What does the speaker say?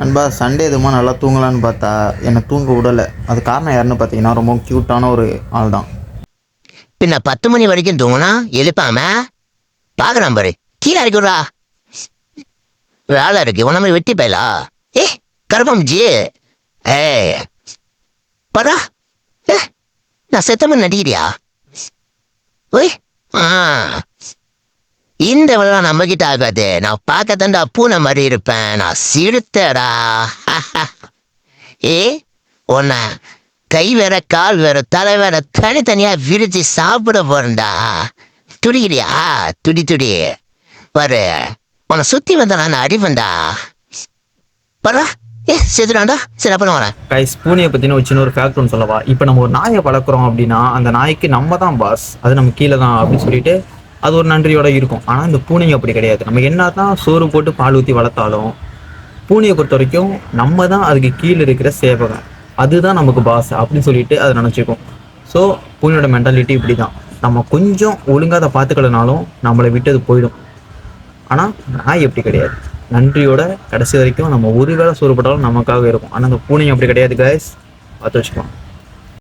நண்பா சண்டே எதுமா நல்லா தூங்கலான்னு பார்த்தா என்னை தூங்க விடலை. அது காரணம் யாருன்னு பார்த்தீங்கன்னா ரொம்ப க்யூட்டான ஒரு ஆள் தான் பின்ன பத்து மணி வரைக்கும் தூங்கினா எழுப்பாம? பார்க்குறான் பாரு. கீழே இருக்குடா வேலை இருக்கு. மாதிரி வெட்டி போயலா? ஏ கர்ப்பம்ஜி ஏ பரா ஏ நான் செத்தமன் நடிக்கிறியா? ஓய் ஆ. இந்த வேலை நம்ம கிட்ட ஆகாது. நான் பார்க்கத்தாண்டா பூனை மாதிரி இருப்பேன். நான் சிறுத்தடா ஏ உன்ன கை வேற கால் வேற தலை வேற தனித்தனியா விரிச்சு சாப்பிட போறேன்டா. துடிக்கிறியா? துடி துடி. பாரு உன்னை சுத்தி வந்த நான் அடிப்பேன்டா. பரா ஏ செத்துடாண்டா சரி அப்புறம் வரேன். கைஸ் பூனையை பற்றின ஒரு சின்ன ஒரு ஃபேக்ட் ஒன்று சொல்லவா? இப்போ நம்ம ஒரு நாயை வளர்க்குறோம் அப்படின்னா அந்த நாய்க்கு நம்ம தான் பாஸ் அது நம்ம கீழே தான் அப்படின்னு சொல்லிட்டு அது ஒரு நன்றியோட இருக்கும். ஆனால் இந்த பூனைங்க அப்படி கிடையாது. நம்ம என்ன தான் சோறு போட்டு பால் ஊற்றி வளர்த்தாலும் பூனையை பொறுத்த வரைக்கும் நம்ம தான் அதுக்கு கீழே இருக்கிற சேவகம் அதுதான் நமக்கு பாஸ் அப்படின்னு சொல்லிட்டு அதை நினச்சிக்கும் ஸோ பூனையோட மென்டாலிட்டி இப்படி தான் நம்ம கொஞ்சம் ஒழுங்காக அதை பார்த்துக்கலனாலும் நம்மளை விட்டு அது போயிடும். ஆனால் நாய் எப்படி கிடையாது. நன்றியோட கடைசி வரைக்கும் நம்ம ஒரு வேளை சோறு போட்டாலும் நமக்காக இருக்கும். ஆனால் அந்த பூனையும் அப்படி கிடையாது கைஸ் பார்த்து வச்சுக்கோங்க.